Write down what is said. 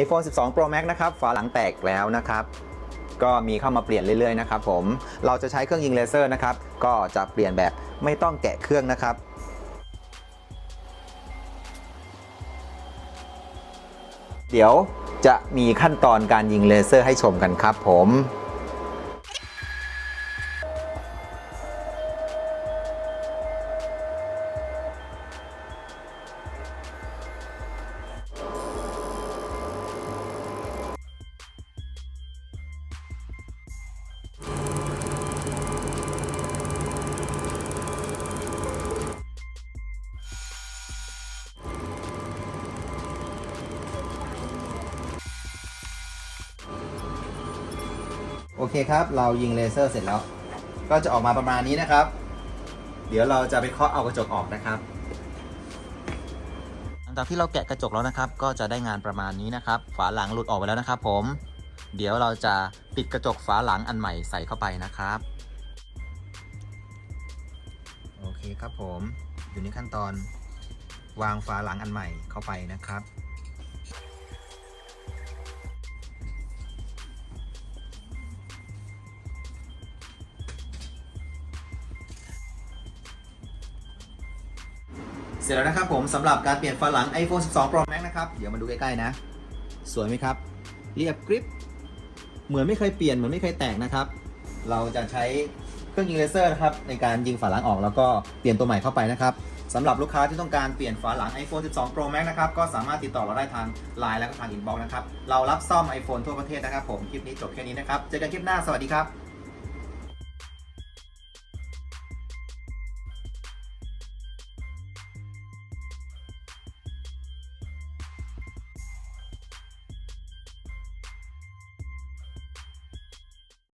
iPhone 12 Pro Max นะครับฝาหลังแตกแล้วนะครับก็มีเข้ามาเปลี่ยนเรื่อยๆนะครับผมเราจะใช้เครื่องยิงเลเซอร์นะครับก็จะเปลี่ยนแบบไม่ต้องแกะเครื่องนะครับเดี๋ยวจะมีขั้นตอนการยิงเลเซอร์ให้ชมกันครับผม โอเคครับ เรายิงเลเซอร์เสร็จแล้ว ก็จะออกมาประมาณนี้นะครับ เดี๋ยวเราจะไปเคาะเอากระจกออกนะครับหลังจากที่เราแกะกระจกแล้วนะครับ ก็จะได้งานประมาณนี้นะครับ ฝาหลังหลุดออกไปแล้วนะครับ ผม เดี๋ยวเราจะติดกระจกฝาหลังอันใหม่ใส่เข้าไปนะครับ โอเคครับผม อยู่ในขั้นตอนวางฝาหลังอันใหม่เข้าไปนะครับ เสร็จแล้วนะครับผมสำหรับการเปลี่ยนฝาหลัง iPhone 12 Pro Max นะครับ เดี๋ยวมาดูใกล้ๆนะ สวยไหมครับ เรียบกริบ เหมือนไม่เคยเปลี่ยน เหมือนไม่เคยแตกนะครับ เราจะใช้เครื่องยิงเลเซอร์นะครับในการยิงฝาหลังออกแล้วก็เปลี่ยนตัวใหม่เข้าไปนะครับสำหรับลูกค้าที่ต้องการเปลี่ยนฝาหลัง iPhone 12 Pro Max นะครับ ก็สามารถติดต่อเราได้ทาง Line และก็ทาง Inbox นะครับ เรารับซ่อม iPhone ทั่วประเทศนะครับผม คลิปนี้จบแค่นี้นะครับ เจอกันคลิปหน้า สวัสดีครับ